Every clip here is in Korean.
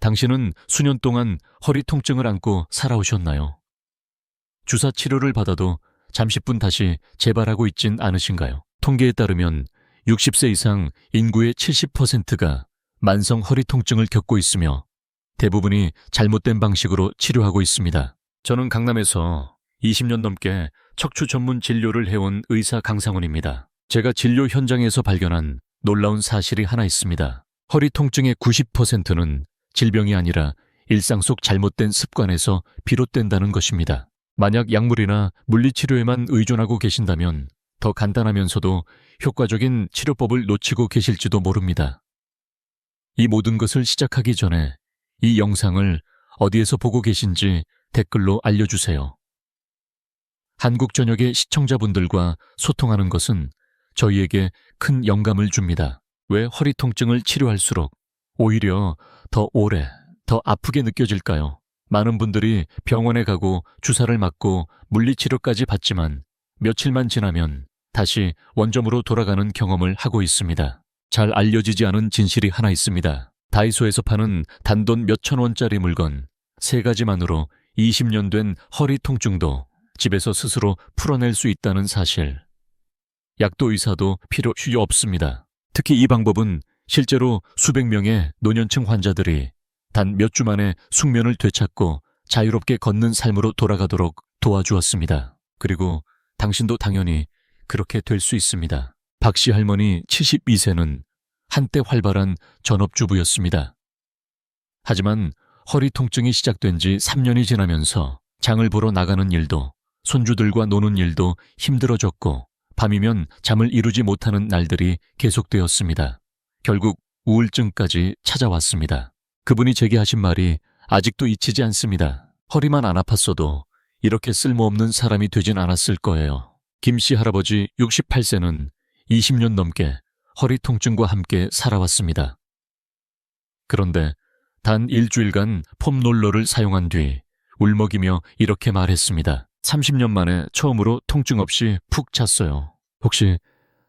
당신은 수년 동안 허리 통증을 안고 살아오셨나요? 주사 치료를 받아도 잠시뿐 다시 재발하고 있진 않으신가요? 통계에 따르면 60세 이상 인구의 70%가 만성 허리 통증을 겪고 있으며 대부분이 잘못된 방식으로 치료하고 있습니다. 저는 강남에서 20년 넘게 척추 전문 진료를 해온 의사 강상훈입니다. 제가 진료 현장에서 발견한 놀라운 사실이 하나 있습니다. 허리 통증의 90%는 질병이 아니라 일상 속 잘못된 습관에서 비롯된다는 것입니다. 만약 약물이나 물리치료에만 의존하고 계신다면 더 간단하면서도 효과적인 치료법을 놓치고 계실지도 모릅니다. 이 모든 것을 시작하기 전에 이 영상을 어디에서 보고 계신지 댓글로 알려주세요. 한국 전역의 시청자분들과 소통하는 것은 저희에게 큰 영감을 줍니다. 왜 허리 통증을 치료할수록 오히려 더 오래, 더 아프게 느껴질까요? 많은 분들이 병원에 가고 주사를 맞고 물리치료까지 받지만 며칠만 지나면 다시 원점으로 돌아가는 경험을 하고 있습니다. 잘 알려지지 않은 진실이 하나 있습니다. 다이소에서 파는 단돈 몇천 원짜리 물건 세 가지만으로 20년 된 허리 통증도 집에서 스스로 풀어낼 수 있다는 사실. 약도 의사도 필요 휴 없습니다. 특히 이 방법은 실제로 수백 명의 노년층 환자들이 단 몇 주 만에 숙면을 되찾고 자유롭게 걷는 삶으로 돌아가도록 도와주었습니다. 그리고 당신도 당연히 그렇게 될 수 있습니다. 박씨 할머니 72세는 한때 활발한 전업주부였습니다. 하지만 허리 통증이 시작된 지 3년이 지나면서 장을 보러 나가는 일도 손주들과 노는 일도 힘들어졌고 밤이면 잠을 이루지 못하는 날들이 계속되었습니다. 결국 우울증까지 찾아왔습니다. 그분이 제게 하신 말이 아직도 잊히지 않습니다. 허리만 안 아팠어도 이렇게 쓸모없는 사람이 되진 않았을 거예요. 김 씨 할아버지 68세는 20년 넘게 허리 통증과 함께 살아왔습니다. 그런데 단 일주일간 폼롤러를 사용한 뒤 울먹이며 이렇게 말했습니다. 30년 만에 처음으로 통증 없이 푹 잤어요. 혹시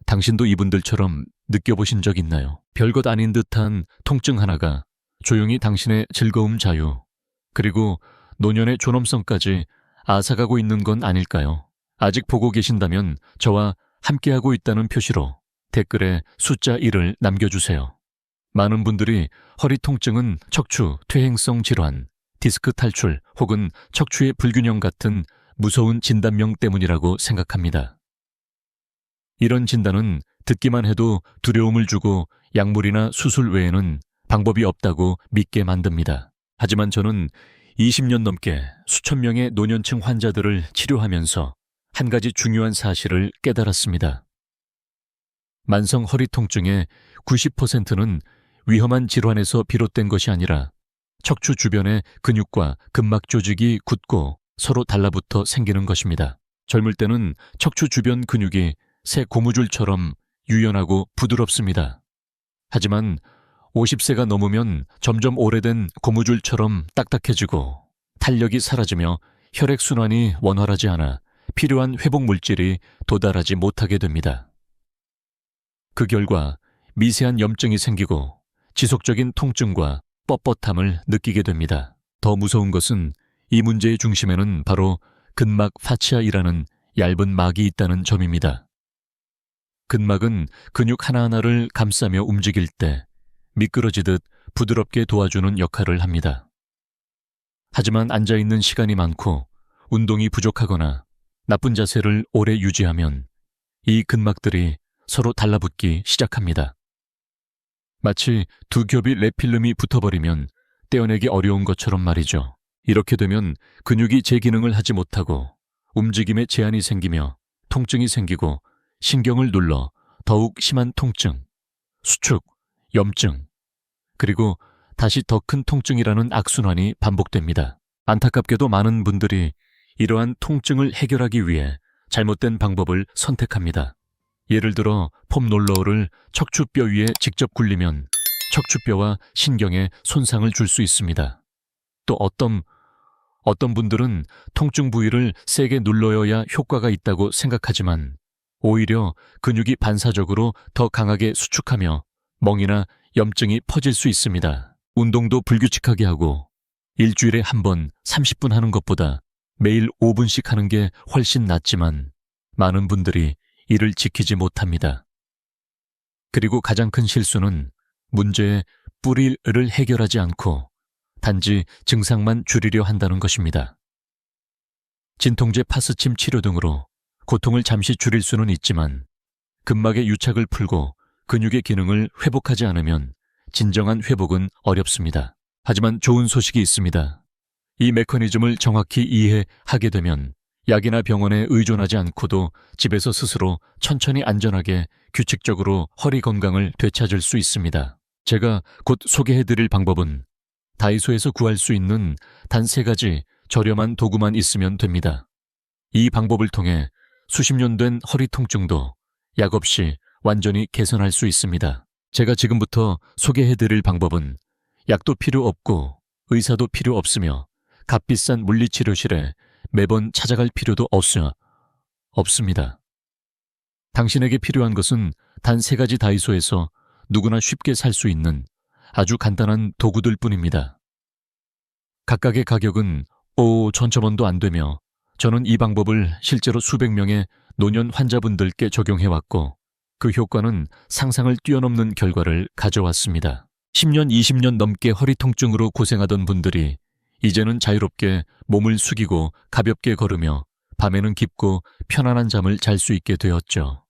당신도 이분들처럼 느껴보신 적 있나요? 별것 아닌 듯한 통증 하나가 조용히 당신의 즐거움 자유, 그리고 노년의 존엄성까지 앗아가고 있는 건 아닐까요? 아직 보고 계신다면 저와 함께하고 있다는 표시로 댓글에 숫자 1을 남겨주세요. 많은 분들이 허리 통증은 척추, 퇴행성 질환, 디스크 탈출 혹은 척추의 불균형 같은 무서운 진단명 때문이라고 생각합니다. 이런 진단은 듣기만 해도 두려움을 주고 약물이나 수술 외에는 방법이 없다고 믿게 만듭니다. 하지만 저는 20년 넘게 수천 명의 노년층 환자들을 치료하면서 한 가지 중요한 사실을 깨달았습니다. 만성 허리 통증의 90%는 위험한 질환에서 비롯된 것이 아니라 척추 주변의 근육과 근막 조직이 굳고 서로 달라붙어 생기는 것입니다. 젊을 때는 척추 주변 근육이 새 고무줄처럼 유연하고 부드럽습니다. 하지만 50세가 넘으면 점점 오래된 고무줄처럼 딱딱해지고 탄력이 사라지며 혈액순환이 원활하지 않아 필요한 회복 물질이 도달하지 못하게 됩니다. 그 결과 미세한 염증이 생기고 지속적인 통증과 뻣뻣함을 느끼게 됩니다. 더 무서운 것은 이 문제의 중심에는 바로 근막 파치아이라는 얇은 막이 있다는 점입니다. 근막은 근육 하나하나를 감싸며 움직일 때 미끄러지듯 부드럽게 도와주는 역할을 합니다. 하지만 앉아있는 시간이 많고 운동이 부족하거나 나쁜 자세를 오래 유지하면 이 근막들이 서로 달라붙기 시작합니다. 마치 두 겹이 랩필름이 붙어버리면 떼어내기 어려운 것처럼 말이죠. 이렇게 되면 근육이 제 기능을 하지 못하고 움직임에 제한이 생기며 통증이 생기고 신경을 눌러 더욱 심한 통증, 수축, 염증, 그리고 다시 더 큰 통증이라는 악순환이 반복됩니다. 안타깝게도 많은 분들이 이러한 통증을 해결하기 위해 잘못된 방법을 선택합니다. 예를 들어 폼롤러를 척추뼈 위에 직접 굴리면 척추뼈와 신경에 손상을 줄 수 있습니다. 또 어떤 어떤 분들은 통증 부위를 세게 눌러야 효과가 있다고 생각하지만 오히려 근육이 반사적으로 더 강하게 수축하며 멍이나 염증이 퍼질 수 있습니다. 운동도 불규칙하게 하고 일주일에 한 번 30분 하는 것보다 매일 5분씩 하는 게 훨씬 낫지만 많은 분들이 이를 지키지 못합니다. 그리고 가장 큰 실수는 문제의 뿌리를 해결하지 않고 단지 증상만 줄이려 한다는 것입니다. 진통제 파스침 치료 등으로 고통을 잠시 줄일 수는 있지만 근막의 유착을 풀고 근육의 기능을 회복하지 않으면 진정한 회복은 어렵습니다. 하지만 좋은 소식이 있습니다. 이 메커니즘을 정확히 이해하게 되면 약이나 병원에 의존하지 않고도 집에서 스스로 천천히 안전하게 규칙적으로 허리 건강을 되찾을 수 있습니다. 제가 곧 소개해드릴 방법은 다이소에서 구할 수 있는 단 세 가지 저렴한 도구만 있으면 됩니다. 이 방법을 통해 수십 년 된 허리 통증도 약 없이 완전히 개선할 수 있습니다. 제가 지금부터 소개해드릴 방법은 약도 필요 없고 의사도 필요 없으며 값비싼 물리치료실에 매번 찾아갈 필요도 없으, 없습니다. 당신에게 필요한 것은 단 세 가지 다이소에서 누구나 쉽게 살 수 있는 아주 간단한 도구들 뿐입니다. 각각의 가격은 5, 전천원도 안 되며 저는 이 방법을 실제로 수백 명의 노년 환자분들께 적용해왔고 그 효과는 상상을 뛰어넘는 결과를 가져왔습니다. 10년, 20년 넘게 허리 통증으로 고생하던 분들이 이제는 자유롭게 몸을 숙이고 가볍게 걸으며 밤에는 깊고 편안한 잠을 잘 수 있게 되었죠.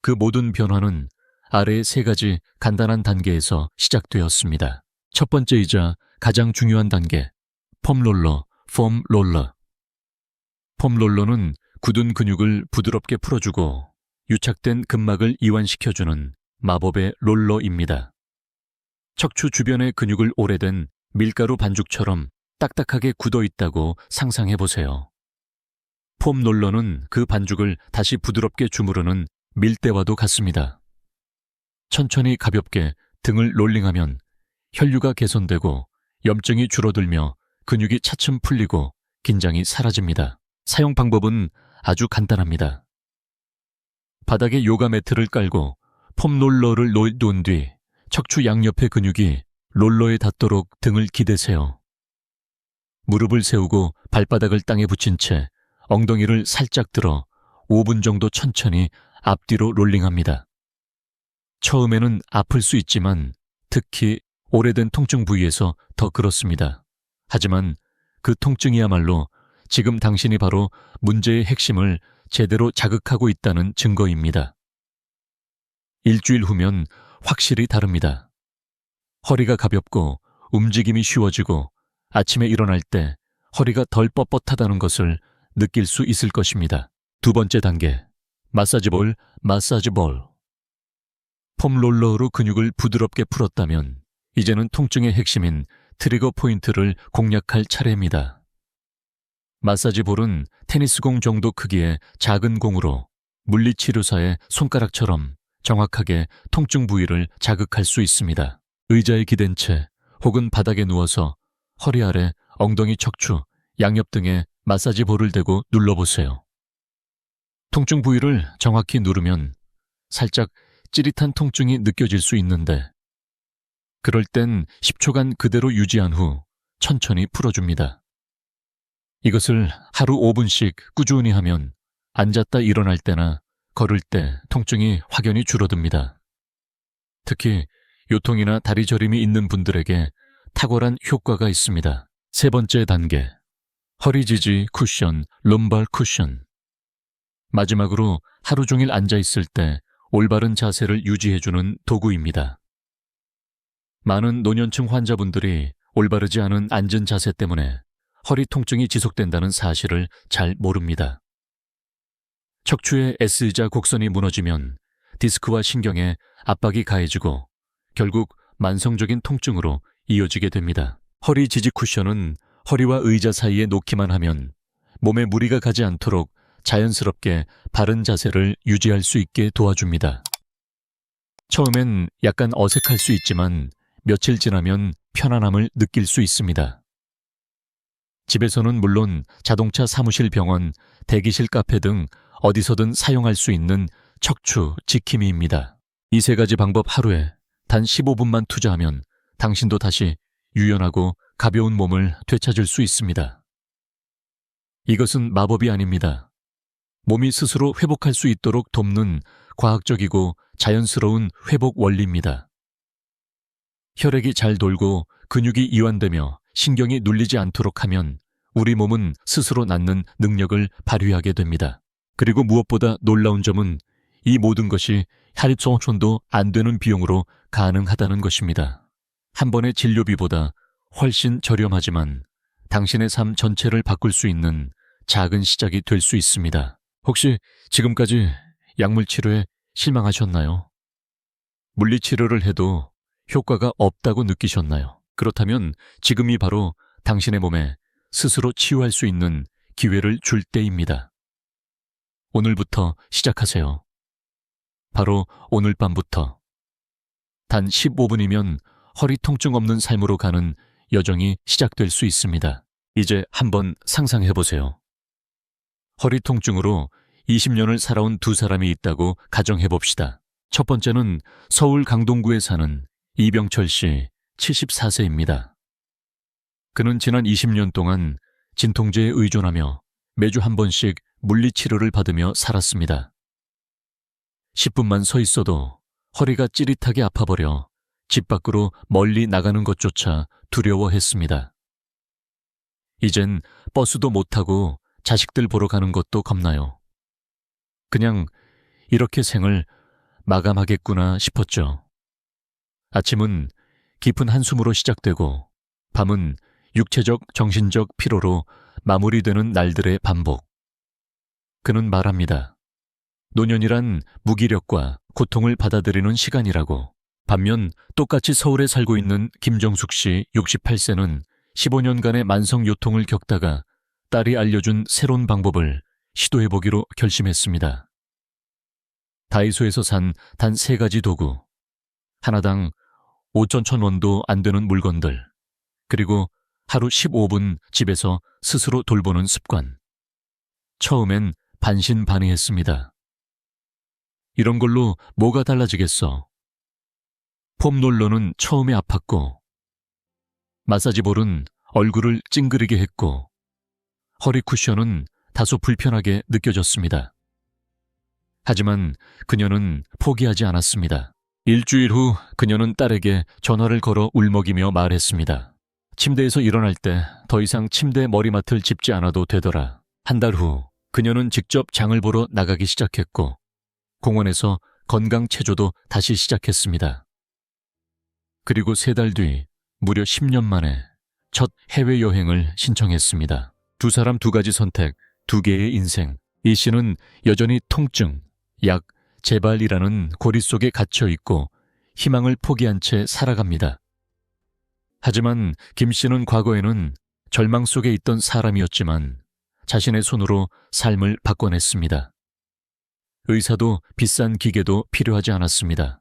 그 모든 변화는 아래의 세 가지 간단한 단계에서 시작되었습니다. 첫 번째이자 가장 중요한 단계, 폼롤러, 폼롤러. 폼롤러는 굳은 근육을 부드럽게 풀어주고 유착된 근막을 이완시켜주는 마법의 롤러입니다. 척추 주변의 근육을 오래된 밀가루 반죽처럼 딱딱하게 굳어 있다고 상상해 보세요. 폼 롤러는 그 반죽을 다시 부드럽게 주무르는 밀대와도 같습니다. 천천히 가볍게 등을 롤링하면 혈류가 개선되고 염증이 줄어들며 근육이 차츰 풀리고 긴장이 사라집니다. 사용 방법은 아주 간단합니다. 바닥에 요가 매트를 깔고 폼 롤러를 놓은 뒤 척추 양옆의 근육이 롤러에 닿도록 등을 기대세요. 무릎을 세우고 발바닥을 땅에 붙인 채 엉덩이를 살짝 들어 5분 정도 천천히 앞뒤로 롤링합니다. 처음에는 아플 수 있지만 특히 오래된 통증 부위에서 더 그렇습니다. 하지만 그 통증이야말로 지금 당신이 바로 문제의 핵심을 제대로 자극하고 있다는 증거입니다. 일주일 후면 확실히 다릅니다. 허리가 가볍고 움직임이 쉬워지고 아침에 일어날 때 허리가 덜 뻣뻣하다는 것을 느낄 수 있을 것입니다. 두 번째 단계, 마사지볼, 마사지볼. 폼롤러로 근육을 부드럽게 풀었다면 이제는 통증의 핵심인 트리거 포인트를 공략할 차례입니다. 마사지 볼은 테니스공 정도 크기의 작은 공으로 물리치료사의 손가락처럼 정확하게 통증 부위를 자극할 수 있습니다. 의자에 기댄 채 혹은 바닥에 누워서 허리 아래, 엉덩이 척추, 양옆 등에 마사지 볼을 대고 눌러보세요. 통증 부위를 정확히 누르면 살짝 찌릿한 통증이 느껴질 수 있는데 그럴 땐 10초간 그대로 유지한 후 천천히 풀어줍니다. 이것을 하루 5분씩 꾸준히 하면 앉았다 일어날 때나 걸을 때 통증이 확연히 줄어듭니다. 특히 요통이나 다리 저림이 있는 분들에게 탁월한 효과가 있습니다. 세 번째 단계. 허리 지지 쿠션, lumbar 쿠션. 마지막으로 하루 종일 앉아 있을 때 올바른 자세를 유지해주는 도구입니다. 많은 노년층 환자분들이 올바르지 않은 앉은 자세 때문에 허리 통증이 지속된다는 사실을 잘 모릅니다. 척추의 S자 곡선이 무너지면 디스크와 신경에 압박이 가해지고 결국 만성적인 통증으로 이어지게 됩니다. 허리 지지 쿠션은 허리와 의자 사이에 놓기만 하면 몸에 무리가 가지 않도록 자연스럽게 바른 자세를 유지할 수 있게 도와줍니다. 처음엔 약간 어색할 수 있지만 며칠 지나면 편안함을 느낄 수 있습니다. 집에서는 물론 자동차 사무실 병원, 대기실 카페 등 어디서든 사용할 수 있는 척추 지킴이입니다. 이 세 가지 방법 하루에 단 15분만 투자하면 당신도 다시 유연하고 가벼운 몸을 되찾을 수 있습니다. 이것은 마법이 아닙니다. 몸이 스스로 회복할 수 있도록 돕는 과학적이고 자연스러운 회복 원리입니다. 혈액이 잘 돌고 근육이 이완되며 신경이 눌리지 않도록 하면 우리 몸은 스스로 낫는 능력을 발휘하게 됩니다. 그리고 무엇보다 놀라운 점은 이 모든 것이 혈액종촌도 안 되는 비용으로 가능하다는 것입니다. 한 번의 진료비보다 훨씬 저렴하지만 당신의 삶 전체를 바꿀 수 있는 작은 시작이 될 수 있습니다. 혹시 지금까지 약물 치료에 실망하셨나요? 물리 치료를 해도 효과가 없다고 느끼셨나요? 그렇다면 지금이 바로 당신의 몸에 스스로 치유할 수 있는 기회를 줄 때입니다. 오늘부터 시작하세요. 바로 오늘 밤부터. 단 15분이면 허리 통증 없는 삶으로 가는 여정이 시작될 수 있습니다. 이제 한번 상상해 보세요. 허리 통증으로 20년을 살아온 두 사람이 있다고 가정해 봅시다. 첫 번째는 서울 강동구에 사는 이병철 씨 74세입니다. 그는 지난 20년 동안 진통제에 의존하며 매주 한 번씩 물리치료를 받으며 살았습니다. 10분만 서 있어도 허리가 찌릿하게 아파버려 집 밖으로 멀리 나가는 것조차 두려워했습니다. 이젠 버스도 못 타고 자식들 보러 가는 것도 겁나요. 그냥 이렇게 생을 마감하겠구나 싶었죠. 아침은 깊은 한숨으로 시작되고 밤은 육체적, 정신적 피로로 마무리되는 날들의 반복. 그는 말합니다. 노년이란 무기력과 고통을 받아들이는 시간이라고. 반면 똑같이 서울에 살고 있는 김정숙 씨 68세는 15년간의 만성 요통을 겪다가 딸이 알려준 새로운 방법을 시도해보기로 결심했습니다. 다이소에서 산 단 세 가지 도구, 하나당 5천 천 원도 안 되는 물건들, 그리고 하루 15분 집에서 스스로 돌보는 습관. 처음엔 반신반의했습니다. 이런 걸로 뭐가 달라지겠어? 폼롤러는 처음에 아팠고, 마사지볼은 얼굴을 찡그리게 했고, 허리 쿠션은 다소 불편하게 느껴졌습니다. 하지만 그녀는 포기하지 않았습니다. 일주일 후 그녀는 딸에게 전화를 걸어 울먹이며 말했습니다. 침대에서 일어날 때 더 이상 침대 머리맡을 짚지 않아도 되더라. 한 달 후 그녀는 직접 장을 보러 나가기 시작했고 공원에서 건강 체조도 다시 시작했습니다. 그리고 세 달 뒤 무려 10년 만에 첫 해외 여행을 신청했습니다. 두 사람 두 가지 선택, 두 개의 인생. 이 씨는 여전히 통증, 약, 재발이라는 고리 속에 갇혀 있고 희망을 포기한 채 살아갑니다. 하지만 김 씨는 과거에는 절망 속에 있던 사람이었지만 자신의 손으로 삶을 바꿔냈습니다. 의사도 비싼 기계도 필요하지 않았습니다.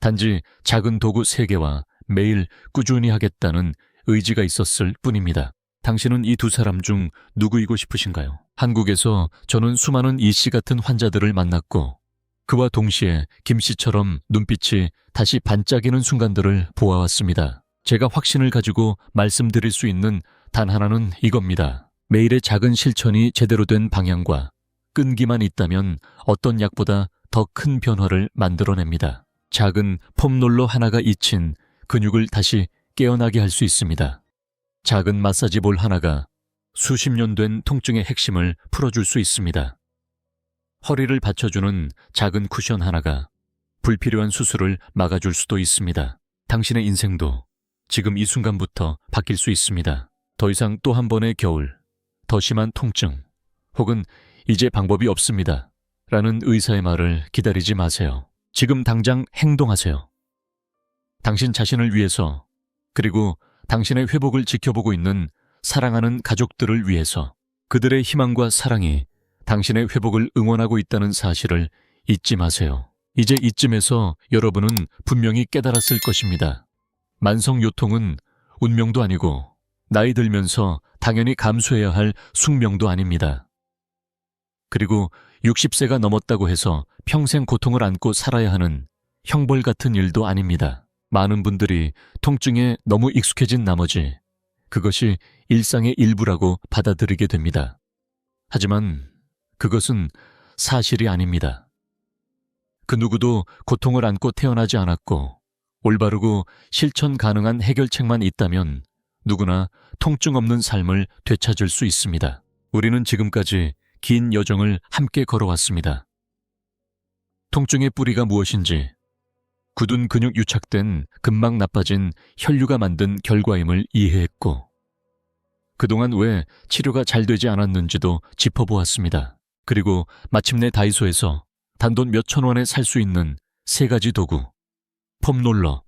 단지 작은 도구 3개와 매일 꾸준히 하겠다는 의지가 있었을 뿐입니다. 당신은 이 두 사람 중 누구이고 싶으신가요? 한국에서 저는 수많은 이 씨 같은 환자들을 만났고 그와 동시에 김 씨처럼 눈빛이 다시 반짝이는 순간들을 보아왔습니다. 제가 확신을 가지고 말씀드릴 수 있는 단 하나는 이겁니다. 매일의 작은 실천이 제대로 된 방향과 끈기만 있다면 어떤 약보다 더 큰 변화를 만들어냅니다. 작은 폼롤러 하나가 잊힌 근육을 다시 깨어나게 할 수 있습니다. 작은 마사지볼 하나가 수십 년 된 통증의 핵심을 풀어줄 수 있습니다. 허리를 받쳐주는 작은 쿠션 하나가 불필요한 수술을 막아줄 수도 있습니다. 당신의 인생도 지금 이 순간부터 바뀔 수 있습니다. 더 이상 또 한 번의 겨울, 더 심한 통증, 혹은 이제 방법이 없습니다. 라는 의사의 말을 기다리지 마세요. 지금 당장 행동하세요. 당신 자신을 위해서, 그리고 당신의 회복을 지켜보고 있는 사랑하는 가족들을 위해서 그들의 희망과 사랑이 당신의 회복을 응원하고 있다는 사실을 잊지 마세요. 이제 이쯤에서 여러분은 분명히 깨달았을 것입니다. 만성 요통은 운명도 아니고 나이 들면서 당연히 감수해야 할 숙명도 아닙니다. 그리고 60세가 넘었다고 해서 평생 고통을 안고 살아야 하는 형벌 같은 일도 아닙니다. 많은 분들이 통증에 너무 익숙해진 나머지 그것이 일상의 일부라고 받아들이게 됩니다. 하지만 그것은 사실이 아닙니다. 그 누구도 고통을 안고 태어나지 않았고 올바르고 실천 가능한 해결책만 있다면 누구나 통증 없는 삶을 되찾을 수 있습니다. 우리는 지금까지 긴 여정을 함께 걸어왔습니다. 통증의 뿌리가 무엇인지, 굳은 근육 유착된 금방 나빠진 혈류가 만든 결과임을 이해했고, 그동안 왜 치료가 잘 되지 않았는지도 짚어보았습니다. 그리고 마침내 다이소에서 단돈 몇천 원에 살 수 있는 세 가지 도구, 폼롤러,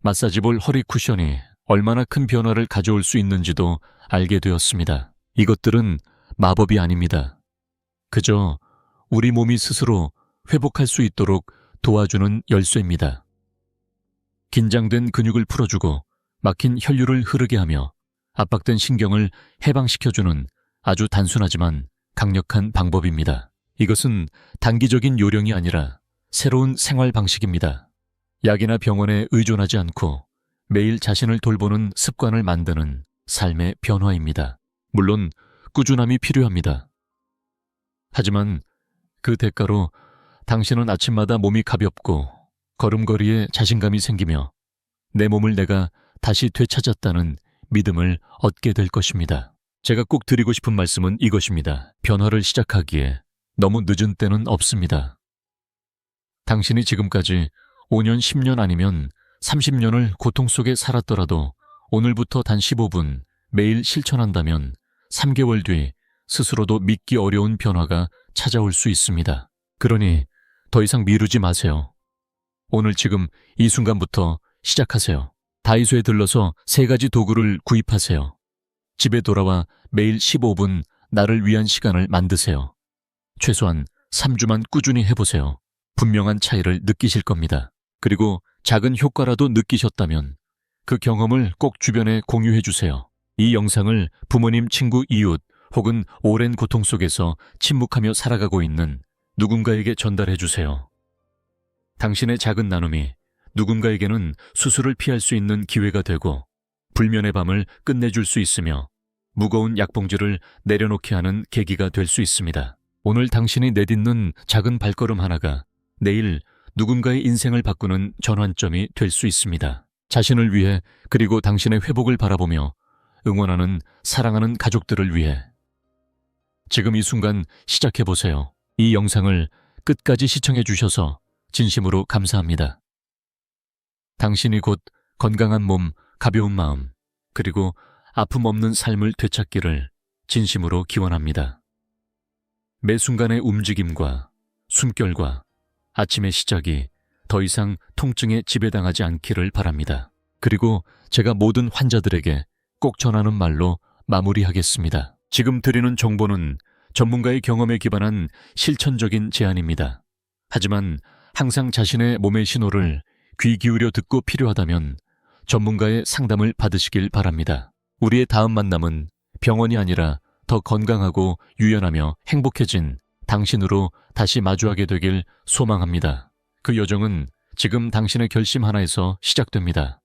마사지볼 허리 쿠션이 얼마나 큰 변화를 가져올 수 있는지도 알게 되었습니다. 이것들은 마법이 아닙니다. 그저 우리 몸이 스스로 회복할 수 있도록 도와주는 열쇠입니다. 긴장된 근육을 풀어주고 막힌 혈류를 흐르게 하며 압박된 신경을 해방시켜주는 아주 단순하지만 강력한 방법입니다. 이것은 단기적인 요령이 아니라 새로운 생활 방식입니다. 약이나 병원에 의존하지 않고 매일 자신을 돌보는 습관을 만드는 삶의 변화입니다. 물론 꾸준함이 필요합니다. 하지만 그 대가로 당신은 아침마다 몸이 가볍고 걸음걸이에 자신감이 생기며 내 몸을 내가 다시 되찾았다는 믿음을 얻게 될 것입니다. 제가 꼭 드리고 싶은 말씀은 이것입니다. 변화를 시작하기에 너무 늦은 때는 없습니다. 당신이 지금까지 5년, 10년 아니면 30년을 고통 속에 살았더라도 오늘부터 단 15분 매일 실천한다면 3개월 뒤 스스로도 믿기 어려운 변화가 찾아올 수 있습니다. 그러니 더 이상 미루지 마세요. 오늘 지금 이 순간부터 시작하세요. 다이소에 들러서 세 가지 도구를 구입하세요. 집에 돌아와 매일 15분 나를 위한 시간을 만드세요. 최소한 3주만 꾸준히 해보세요. 분명한 차이를 느끼실 겁니다. 그리고 작은 효과라도 느끼셨다면 그 경험을 꼭 주변에 공유해 주세요. 이 영상을 부모님, 친구, 이웃 혹은 오랜 고통 속에서 침묵하며 살아가고 있는 누군가에게 전달해 주세요. 당신의 작은 나눔이 누군가에게는 수술을 피할 수 있는 기회가 되고 불면의 밤을 끝내줄 수 있으며 무거운 약봉지를 내려놓게 하는 계기가 될 수 있습니다. 오늘 당신이 내딛는 작은 발걸음 하나가 내일 누군가의 인생을 바꾸는 전환점이 될 수 있습니다. 자신을 위해 그리고 당신의 회복을 바라보며 응원하는 사랑하는 가족들을 위해 지금 이 순간 시작해 보세요. 이 영상을 끝까지 시청해 주셔서 진심으로 감사합니다. 당신이 곧 건강한 몸, 가벼운 마음, 그리고 아픔 없는 삶을 되찾기를 진심으로 기원합니다. 매 순간의 움직임과 숨결과 아침의 시작이 더 이상 통증에 지배당하지 않기를 바랍니다. 그리고 제가 모든 환자들에게 꼭 전하는 말로 마무리하겠습니다. 지금 드리는 정보는 전문가의 경험에 기반한 실천적인 제안입니다. 하지만 항상 자신의 몸의 신호를 귀 기울여 듣고 필요하다면 전문가의 상담을 받으시길 바랍니다. 우리의 다음 만남은 병원이 아니라 더 건강하고 유연하며 행복해진 당신으로 다시 마주하게 되길 소망합니다. 그 여정은 지금 당신의 결심 하나에서 시작됩니다.